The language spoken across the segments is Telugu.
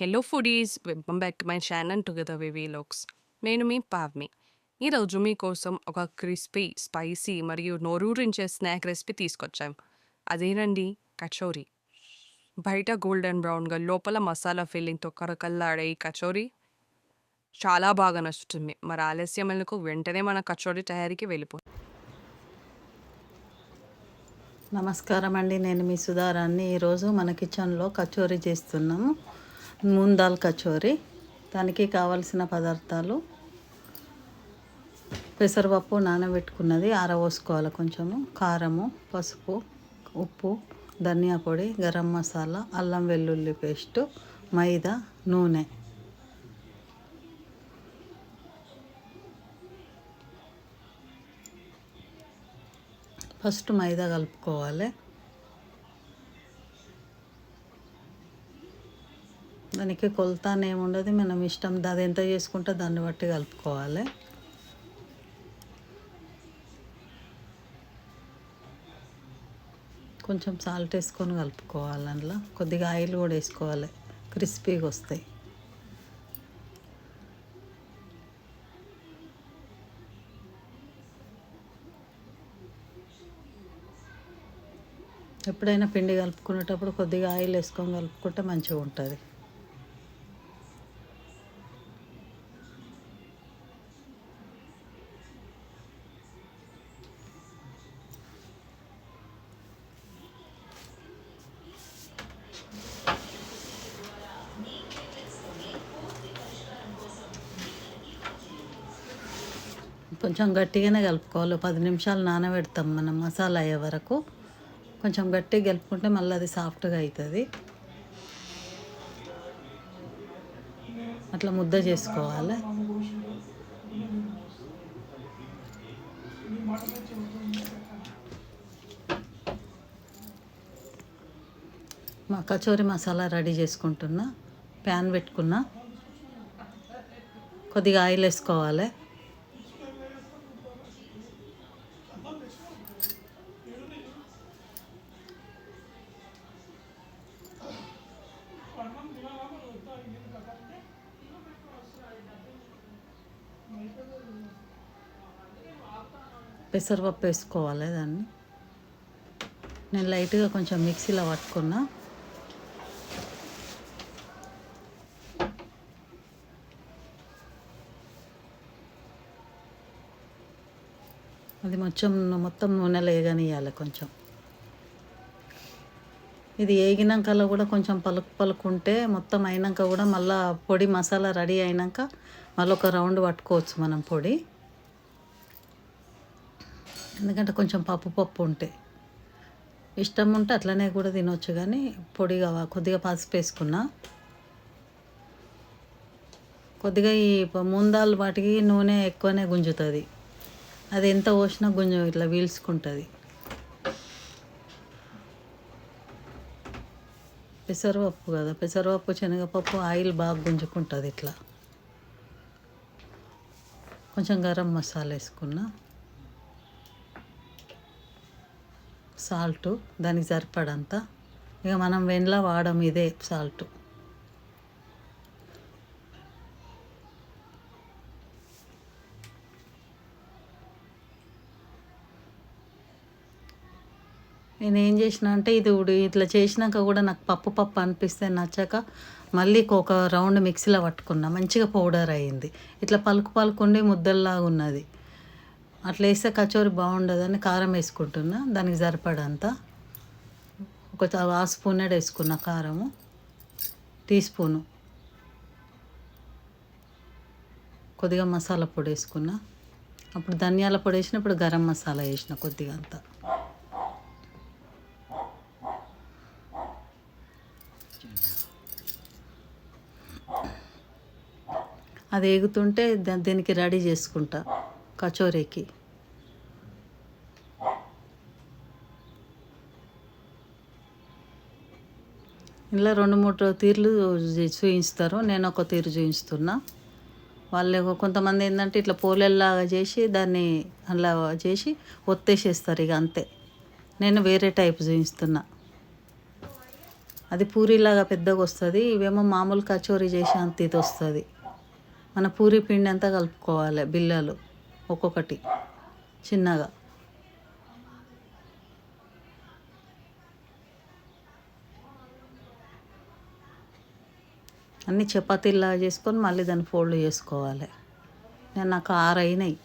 Hello foodies welcome back my channel together VV vlogs నేను మీ పావ్మి ఈరోజు మీకోసం ఒక క్రిస్పీ స్పైసీ మరియు నోరూరించే స్నాక్ రెసిపీ తీసుకొచ్చాం. అదేనండి కచోరీ. బయట గోల్డెన్ బ్రౌన్గా లోపల మసాలా ఫిల్లింగ్తో కరకల్లాడే ఈ కచోరీ చాలా బాగా నచ్చుతుంది. మరి ఆలస్యం ఎందుకు? వెంటనే మన కచోరీ తయారీకి వెళ్ళిపో నమస్కారం అండి నేను మీ సుధారాన్ని. ఈరోజు మన కిచెన్లో కచోరీ చేస్తున్నాము. ముందాల్ కచోరీ. దానికి కావలసిన పదార్థాలు. పెసరపప్పు నానబెట్టుకున్నది ఆరబోసుకోవాలి కొంచెము. కారము పసుపు ఉప్పు ధనియా పొడి గరం మసాలా అల్లం వెల్లుల్లి పేస్టు మైదా నూనె. ఫస్ట్ మైదా కలుపుకోవాలి. దానికి కొలత అని ఏముండదు మనం ఇష్టం అది ఎంత చేసుకుంటే దాన్ని బట్టి కలుపుకోవాలి. కొంచెం సాల్ట్ వేసుకొని కలుపుకోవాలి అందులో. కొద్దిగా ఆయిల్ కూడా వేసుకోవాలి. క్రిస్పీగా వస్తాయి. ఎప్పుడైనా పిండి కలుపుకునేటప్పుడు కొద్దిగా ఆయిల్ వేసుకొని కలుపుకుంటే మంచిగా ఉంటుంది. కొంచెం గట్టిగానే కలుపుకోవాలి. పది నిమిషాలు నానబెడతాం మనం మసాలా అయ్యే వరకు. కొంచెం గట్టిగా కలుపుకుంటే మళ్ళీ అది సాఫ్ట్గా అవుతుంది అట్లా ముద్ద చేసుకోవాలి. మా కచోరీ మసాలా రెడీ చేసుకుంటున్నా. ప్యాన్ పెట్టుకున్నా. కొద్దిగా ఆయిల్ వేసుకోవాలి. పెసరపప్పు వేసుకోవాలి దాన్ని. నేను లైట్గా కొంచెం మిక్సీలో పట్టుకున్నా. అది మొత్తం మొత్తం నూనెలో వేగనియాలి కొంచెం. ఇది వేగినాకలో కూడా కొంచెం పలుకు పలుకుంటే మొత్తం అయినాక కూడా మళ్ళీ పొడి మసాలా రెడీ అయినాక మళ్ళీ ఒక రౌండ్ పట్టుకోవచ్చు మనం పొడి. ఎందుకంటే కొంచెం పప్పు పప్పు ఉంటాయి ఇష్టం ఉంటే అట్లనే కూడా తినొచ్చు కానీ పొడిగా కొద్దిగా పసుపు వేసుకున్నా. కొద్దిగా ఈ ముందాలు వాటికి నూనె ఎక్కువనే గుంజుతుంది. అది ఎంత పోసినా గుంజు ఇట్లా వీల్చుకుంటుంది పెసరపప్పు కదా పెసరపప్పు శనగపప్పు ఆయిల్ బాగా గుంజుకుంటుంది ఇట్లా. కొంచెం గరం మసాలా వేసుకున్నా. సాల్ట్ దానికి సరిపడంత. ఇక మనం వెన్లా వాడము ఇదే సాల్ట్. నేను ఏం చేసిన అంటే ఇది ఉడి- ఇట్లా చేసినాక కూడా నాకు పప్పు పప్పు అనిపిస్తే నచ్చాక మళ్ళీ ఒక రౌండ్ మిక్సీలో పట్టుకున్నా. మంచిగా పౌడర్ అయ్యింది ఇట్లా పలుకు పలుకుండి ముద్దల్లాగా ఉన్నది. అట్లా వేస్తే కచోరి బాగుండదని కారం వేసుకుంటున్నా దానికి సరిపడంతా. ఒక చ- హాఫ్ స్పూన్ వేసుకున్న కారము? Teaspoon. కొద్దిగా మసాలా పొడి వేసుకున్నా. అప్పుడు ధనియాల పొడి వేసినప్పుడు గరం మసాలా వేసిన కొద్దిగా అంతా. అది ఎగుతుంటే దా- దీనికి రెడీ చేసుకుంటా. కచోరీకి. ఇలా రెండు మూడు తీర్లు చూపిస్తారు నేను ఒక తీరు చూపిస్తున్నా వాళ్ళు కొంతమంది ఏంటంటే ఇట్లా పోలేలాగా చేసి దాన్ని అలా చేసి ఒత్తేసేస్తారు ఇక అంతే. నేను వేరే టైప్ చూపిస్తున్నా అది పూరీలాగా పెద్దగా వస్తుంది. ఇవేమో మామూలు కచోరీ చేసి అంత ఇది వస్తుంది. మన పూరి పిండి అంతా కలుపుకోవాలి బిల్లలు ఒక్కొక్కటి. చిన్నగా. అన్ని చపాతీలా చేసుకొని మళ్ళీ దాన్ని ఫోల్డ్ చేసుకోవాలి. నేను నాకు ఆరు అయినాయి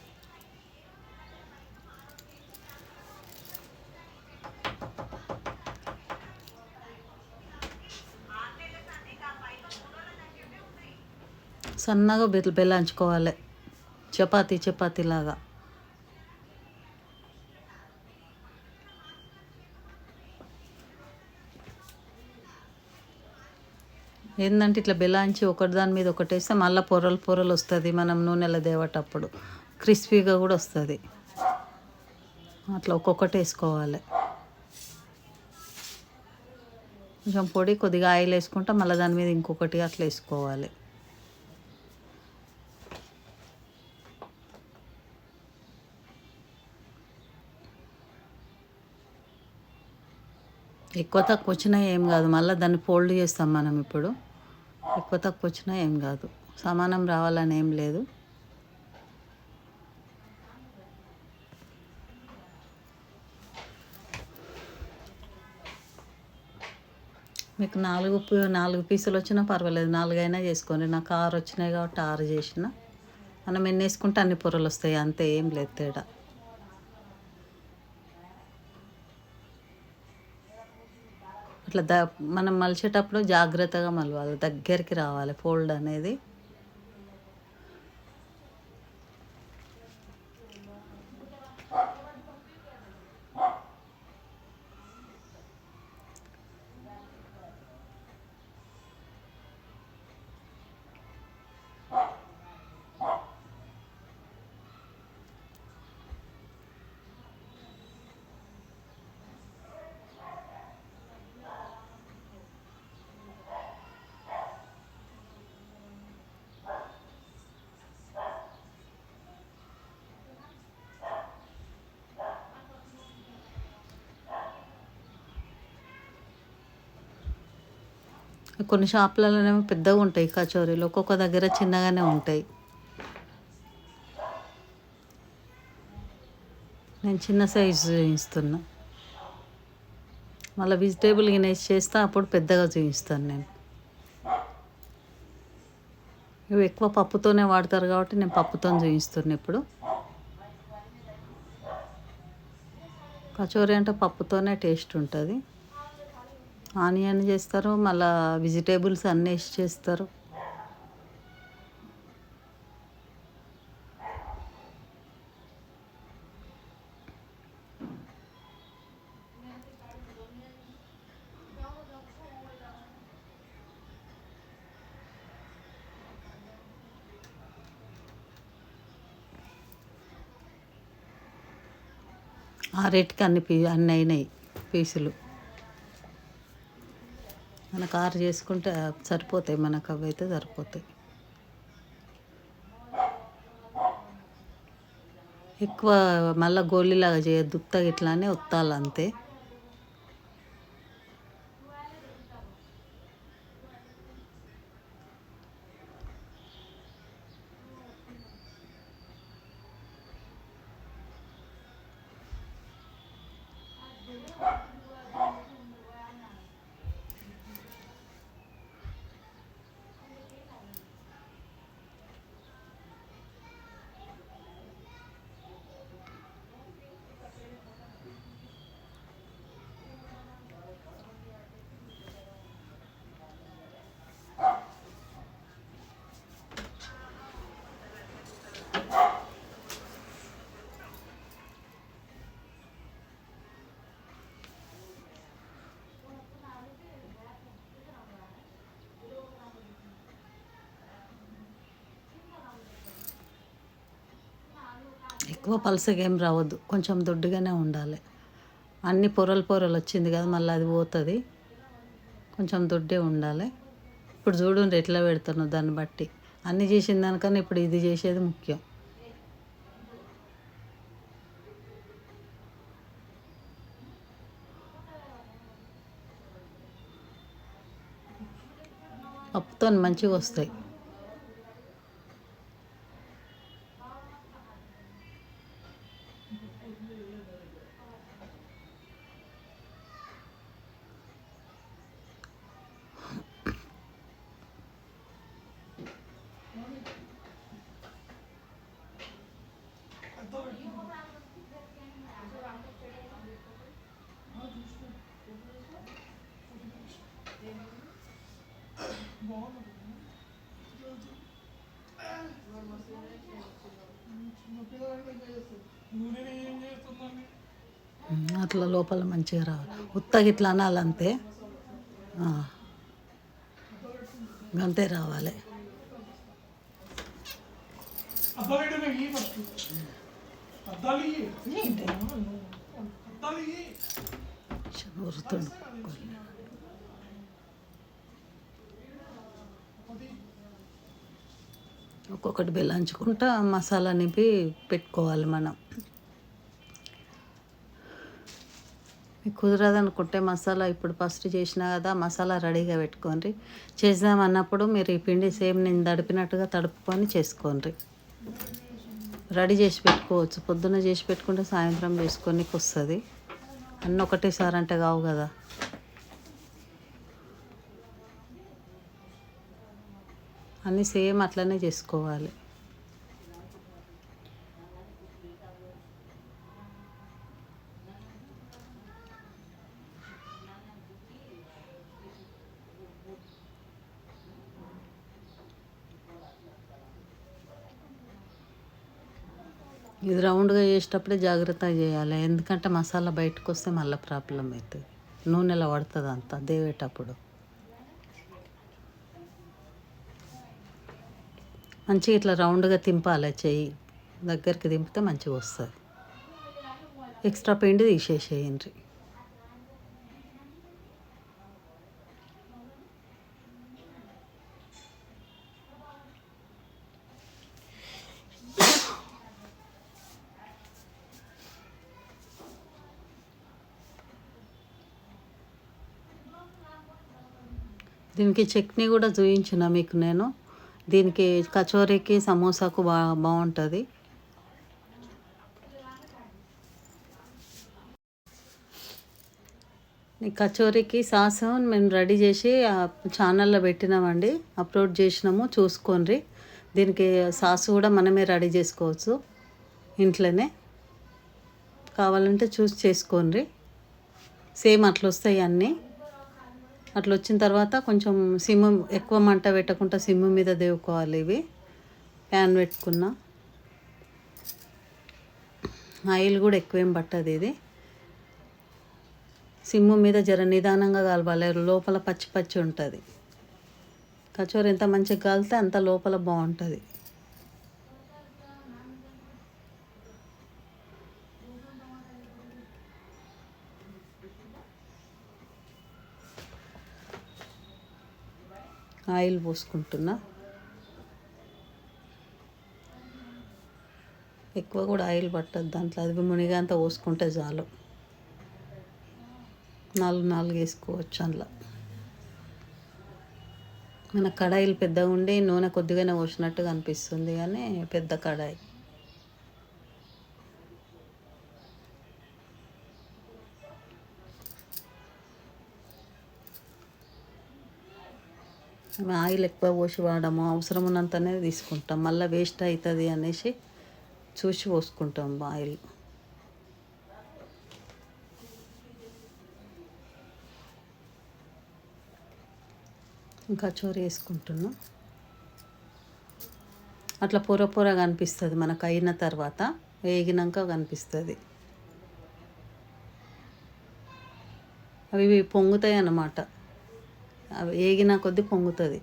సన్నగా బెల్ బెల్లంచుకోవాలి. చపాతి చపాతీలాగా ఏంటంటే ఇట్లా బెలాంచి ఒకటి దాని మీద ఒకటి వేస్తే మళ్ళీ పొరలు పొరలు వస్తుంది మనం నూనెలో దేవటప్పుడు క్రిస్పీగా కూడా వస్తుంది. అట్లా ఒక్కొక్కటి వేసుకోవాలి. కొంచెం పొడి కొద్దిగా ఆయిల్ వేసుకుంటా మళ్ళీ దాని మీద ఇంకొకటి అట్లా వేసుకోవాలి. ఎక్కువ తక్కువ వచ్చినా ఏం కాదు. మళ్ళీ దాన్ని ఫోల్డ్ చేస్తాం మనం ఇప్పుడు. ఎక్కువ తక్కువ వచ్చినా ఏం కాదు. సమానం రావాలని ఏం లేదు. మీకు నాలుగు పీ- నాలుగు పీసులు వచ్చినా పర్వాలేదు. నాలుగైనా చేసుకోండి. నాకు ఆరు వచ్చినాయి కాబట్టి ఆరు చేసిన. మనం ఎన్ని వేసుకుంటే అన్ని పొరలు వస్తాయి. అంతే ఏం లేదు తేడా. అట్లా ద మనం మలిచేటప్పుడు జాగ్రత్తగా మలవాలి దగ్గరికి రావాలి. ఫోల్డ్ అనేది కొన్ని షాపులలోనేమో పెద్దగా ఉంటాయి కచోరీలు. ఒక్కొక్క దగ్గర చిన్నగానే ఉంటాయి. నేను చిన్న సైజు చూపిస్తున్నా. మళ్ళీ వెజిటేబుల్ గినేసి చేస్తా అప్పుడు పెద్దగా చూపిస్తాను నేను. ఇవి ఎక్కువ పప్పుతోనే వాడతారు కాబట్టి నేను పప్పుతో చూపిస్తున్నా ఇప్పుడు. కచోరీ అంటే పప్పుతోనే టేస్ట్ ఉంటుంది. ఆనియన్ చేస్తారు మళ్ళా వెజిటేబుల్స్ అన్నీ వేసి చేస్తారు. ఆ రేట్కి అన్ని పీ అన్నీ అయినాయి పీసులు. మనకు ఆరు చేసుకుంటే సరిపోతాయి మనకు అవి అయితే సరిపోతాయి. ఎక్కువ మళ్ళీ గోళీలాగా చేయదు దుప్తా ఇట్లానే ఉత్తాలి అంతే ఎక్కువ పలసగా ఏం రావద్దు. కొంచెం దొడ్డుగానే ఉండాలి. అన్ని పొరలు పొరలు వచ్చింది కదా మళ్ళీ అది పోతుంది. కొంచెం దొడ్డే ఉండాలి. ఇప్పుడు చూడండి ఎట్లా పెడతాను దాన్ని బట్టి. అన్ని చేసిన దానికన్నా ఇప్పుడు ఇది చేసేది ముఖ్యం. పప్పుతో మంచిగా వస్తాయి. Nure అట్లా లోపల మంచిగా రావాలి. ఉత్తగా ఇట్లా అనాలంతే. అంతే రావాలి. ఉరుతుండు ఒక్కొక్కటి బెల్లంచుకుంటా మసాలా నింపి పెట్టుకోవాలి మనం. మీకు కుదరదనుకుంటే మసాలా ఇప్పుడు ఫస్ట్ చేసినా కదా మసాలా రెడీగా పెట్టుకోండి. చేద్దామన్నప్పుడు మీరు ఈ పిండి సేమ్ నేను తడిపినట్టుగా తడుపుకొని చేసుకోండి. రెడీ చేసి పెట్టుకోవచ్చు. పొద్దున్న చేసి పెట్టుకుంటే సాయంత్రం వేసుకొనికి వస్తుంది. అన్నీ ఒకటేసారి అంటే కావు కదా. అన్నీ సేమ్ అట్లనే చేసుకోవాలి. ఇది రౌండ్గా చేసేటప్పుడే జాగ్రత్తగా చేయాలి. ఎందుకంటే మసాలా బయటకు వస్తే మళ్ళీ ప్రాబ్లం అవుతుంది నూనెలో పడుతుంది అంతా దేవేటప్పుడు. మంచిగా ఇట్లా రౌండ్గా తింపాలి చెయ్యి. దగ్గరికి దింపితే మంచిగా వస్తుంది. ఎక్స్ట్రా పిండి తీసేసేయండి. దీనికి చట్నీ కూడా చూపించిన మీకు నేను? దీనికి కచోరీకి సమోసాకు బా బాగుంటుంది. కచోరీకి సాస్ మేము రెడీ చేసి ఛానల్లో పెట్టినామండి. అప్లోడ్ చేసినాము చూసుకోండి. దీనికి సాస్ కూడా మనమే రెడీ చేసుకోవచ్చు ఇంట్లోనే. కావాలంటే చూసి చేసుకోండి. సేమ్ అట్లా వస్తాయి అన్నీ. అట్లా వచ్చిన తర్వాత కొంచెం సిమ్ ఎక్కువ మంట పెట్టకుండా సిమ్ మీద దేవుకోవాలి ఇవి. ప్యాన్ పెట్టుకున్న. ఆయిల్ కూడా ఎక్కువేం పట్టదు ఇది. సిమ్ము మీద జర నిదానంగా కలపాలి లోపల పచ్చి పచ్చి ఉంటుంది. కచోరీ ఎంత మంచిగా కాలితే అంత లోపల బాగుంటుంది. ఆయిల్ పోసుకుంటున్నా. ఎక్కువ కూడా ఆయిల్ పట్టదు దాంట్లో. అది మునిగా అంతా పోసుకుంటే చాలు. నాలుగు నాలుగు వేసుకోవచ్చు అందులో. మన కడాయిలు పెద్దగా ఉండి నూనె కొద్దిగానే పోసినట్టుగా అనిపిస్తుంది కానీ పెద్ద కడాయి. ఆయిల్ ఎక్కువ పోసి వాడము అవసరం ఉన్నంతనే తీసుకుంటాం. మళ్ళీ వేస్ట్ అవుతుంది అనేసి చూసి పోసుకుంటాం ఆయిల్. ఇంకా వేసుకుంటున్నాం. అట్లా పొర పొర కనిపిస్తుంది మనకు అయిన తర్వాత వేగినాక కనిపిస్తుంది. అవి పొంగుతాయి అన్నమాట వేగిన కొద్ది పొంగుతుంది.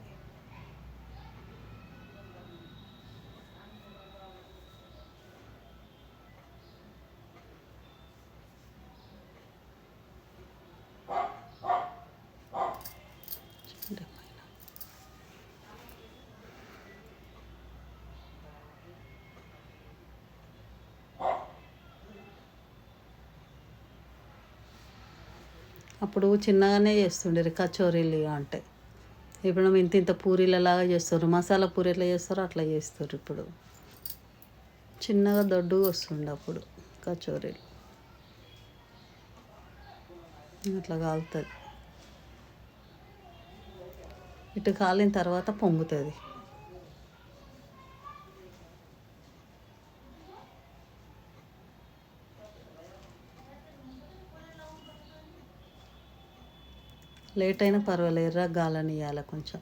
అప్పుడు చిన్నగానే చేస్తుండే కచోరీలు అంటే. ఇప్పుడు ఇంత ఇంత పూరీలలాగా చేస్తారు మసాలా పూరి ఎట్లా చేస్తారో అట్లా చేస్తారు ఇప్పుడు. చిన్నగా దొడ్డుగా వస్తుండే అప్పుడు కచోరీలు. అట్లా కాలుతుంది. ఇటు కాలిన తర్వాత పొంగుతుంది. లేట్ అయినా పర్వాలేదు ఎర్ర గాలని ఇవ్వాలి కొంచెం.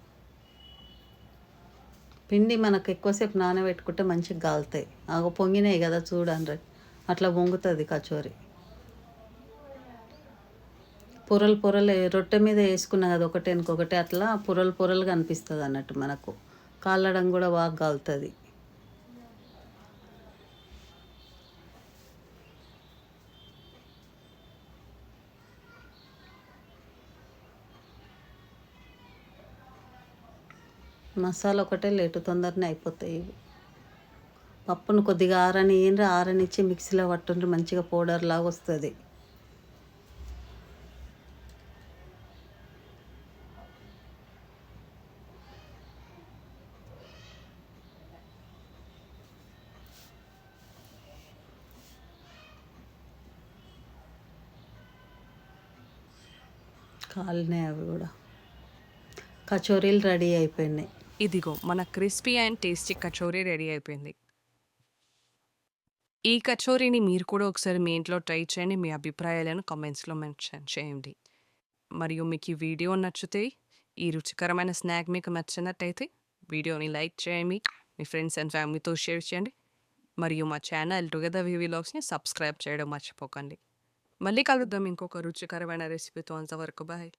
పిండి మనకు ఎక్కువసేపు నానబెట్టుకుంటే మంచిగా గాలుతాయి. ఆగ పొంగినాయి కదా చూడండి. అట్లా పొంగుతుంది కచోరీ. పొరలు పొరలు రొట్టె మీద వేసుకున్నా కదా ఒకటి ఇంకొకటి అట్లా పొరలు పొరలుగా అనిపిస్తుంది అన్నట్టు మనకు. కాలడం కూడా బాగా గాలుతుంది. మసాలా ఒకటే లేటు తొందరనే అయిపోతాయి. ఇవి పప్పును కొద్దిగా ఆరని ఏంటి ఆరనిచ్చి మిక్సీలో పట్టుండ్రు మంచిగా పౌడర్ లాగా వస్తుంది. కాలినాయి అవి కూడా. కచోరీలు రెడీ అయిపోయినాయి. ఇదిగో మన crispy and tasty kachori ready అయిపోయింది. ఈ కచోరీని మీరు కూడా ఒకసారి మీ ఇంట్లో ట్రై చేయండి మీ అభిప్రాయాలను కామెంట్స్లో మెన్షన్ చేయండి. మరియు మీకు ఈ వీడియో నచ్చితే ఈ రుచికరమైన స్నాక్ మీకు నచ్చినట్టయితే వీడియోని లైక్ చేయండి మీ ఫ్రెండ్స్ అండ్ ఫ్యామిలీతో షేర్ చేయండి. మరియు మా ఛానల్ టుగెదర్ వివి లాగ్స్ని సబ్స్క్రైబ్ చేయడం మర్చిపోకండి. మళ్ళీ కలుద్దాం ఇంకొక రుచికరమైన రెసిపీతో. అంతవరకు బాయ్.